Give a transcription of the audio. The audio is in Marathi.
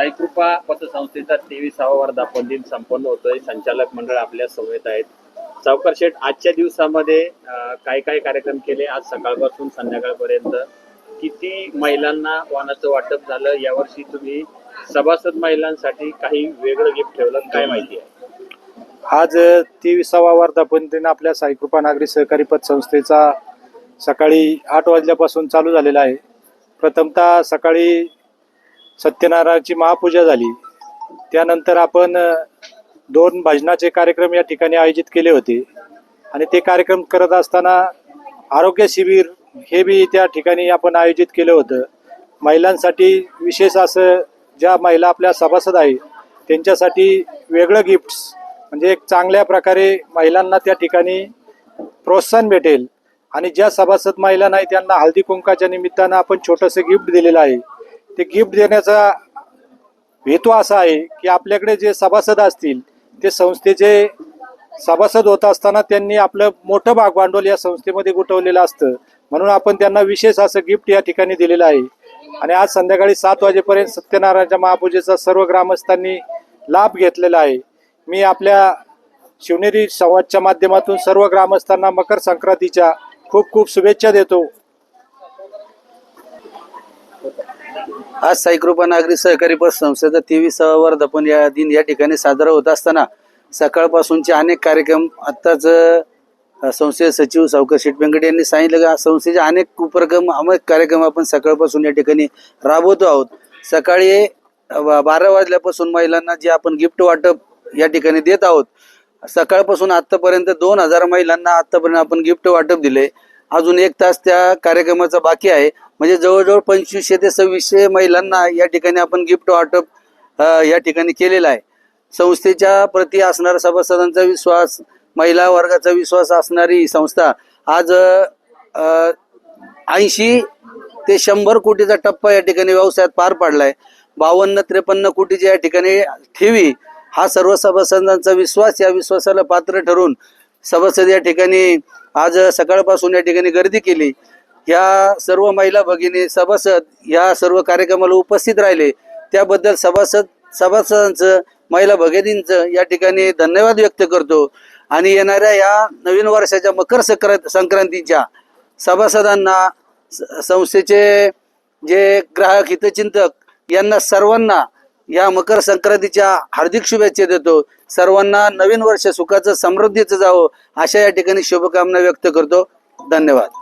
साईकृपा पतसंस्थेचा तेविसावा वर्धापन दिन संपन्न होतोय. संचालक मंडळ आपल्या समवेत आहेत. सावकार शेठ आजच्या दिवसामध्ये काय काय कार्यक्रम केले? आज सकाळपासून संध्याकाळपर्यंत किती महिलांना वाहनाचं वाटप झालं? यावर्षी तुम्ही सभासद महिलांसाठी काही वेगळं गिफ्ट ठेवलं? काय माहिती आहे? आज तेविसावा वर्धापन दिन आपल्या साईकृपा नागरी सहकारी पतसंस्थेचा सकाळी आठ वाजल्यापासून चालू झालेला आहे. प्रथमतः सकाळी सत्यनारायणाची महापूजा झाली. त्यानंतर आपण दोन भजनाचे कार्यक्रम या ठिकाणी आयोजित केले होते. आणि ते कार्यक्रम करत असताना आरोग्य शिबिर हे बी त्या ठिकाणी आपण आयोजित केलं होतं. महिलांसाठी विशेष असं ज्या महिला आपल्या सभासद आहे त्यांच्यासाठी वेगळं गिफ्ट्स म्हणजे एक चांगल्या प्रकारे महिलांना त्या ठिकाणी प्रोत्साहन भेटेल. आणि ज्या सभासद महिला नाही त्यांना हळदी कुंकाच्या निमित्तानं आपण छोटंसं गिफ्ट दिलेलं आहे. ते गिफ्ट देण्याचा हेतू असा आहे की आपल्याकडे जे सभासद असतील ते संस्थेचे सभासद होत असताना त्यांनी आपलं मोठं भाग भांडवल या संस्थेमध्ये गुंतवलेलं असतं. म्हणून आपण त्यांना विशेष असं गिफ्ट या ठिकाणी दिलेलं आहे. आणि आज संध्याकाळी सात वाजेपर्यंत सत्यनारायणच्या महापूजेचा सर्व ग्रामस्थांनी लाभ घेतलेला आहे. मी आपल्या शिवनेरी संवादच्या माध्यमातून सर्व ग्रामस्थांना मकर संक्रांतीच्या खूप खूप शुभेच्छा देतो. आज साईकृपा नागरी सहकारी पत संस्थेचा तेवीसावा वर्धापन या दिन या ठिकाणी साजरा होत असताना सकाळपासूनचे अनेक कार्यक्रम आत्ताच संस्थेचे सचिव सावकर शेठ यांनी सांगितलं की संस्थेचे अनेक उपक्रम अनेक कार्यक्रम आपण सकाळपासून या ठिकाणी राबवतो आहोत. सकाळी बारा वाजल्यापासून महिलांना जे आपण गिफ्ट वाटप या ठिकाणी देत आहोत सकाळपासून आतापर्यंत दोन हजार महिलांना आतापर्यंत आपण गिफ्ट वाटप दिले. अजून एक तास त्या कार्यक्रमाचा बाकी आहे. म्हणजे जवळजवळ पंचवीसशे ते सव्वीसशे महिलांना या ठिकाणी आपण गिफ्ट वाटप या ठिकाणी केलेलं आहे. संस्थेच्या प्रती असणारा सभासदांचा विश्वास महिला वर्गाचा विश्वास असणारी संस्था आज ऐंशी ते शंभर कोटीचा टप्पा या ठिकाणी व्यवसायात पार पाडलाय. बावन्न त्रेपन्न कोटीची या ठिकाणी ठेवी हा सर्व सभासदांचा विश्वास या विश्वासाला पात्र ठरून सभासद या ठिकाणी आज सकाळपासून या ठिकाणी गर्दी केली. या सर्व महिला भगिनी सभासद या सर्व कार्यक्रमाला उपस्थित राहिले. त्याबद्दल सभासद सभासदांचं महिला भगिनींचं या ठिकाणी धन्यवाद व्यक्त करतो. आणि येणाऱ्या या नवीन वर्षाच्या मकर संक्रांत संक्रांतीच्या सभासदांना स- संस्थेचे जे ग्राहक हितचिंतक यांना सर्वांना या मकर संक्रांतीच्या हार्दिक शुभेच्छा देतो. सर्वांना नवीन वर्ष सुखाचं समृद्धीचं जावं अशा या ठिकाणी शुभकामना व्यक्त करतो. धन्यवाद.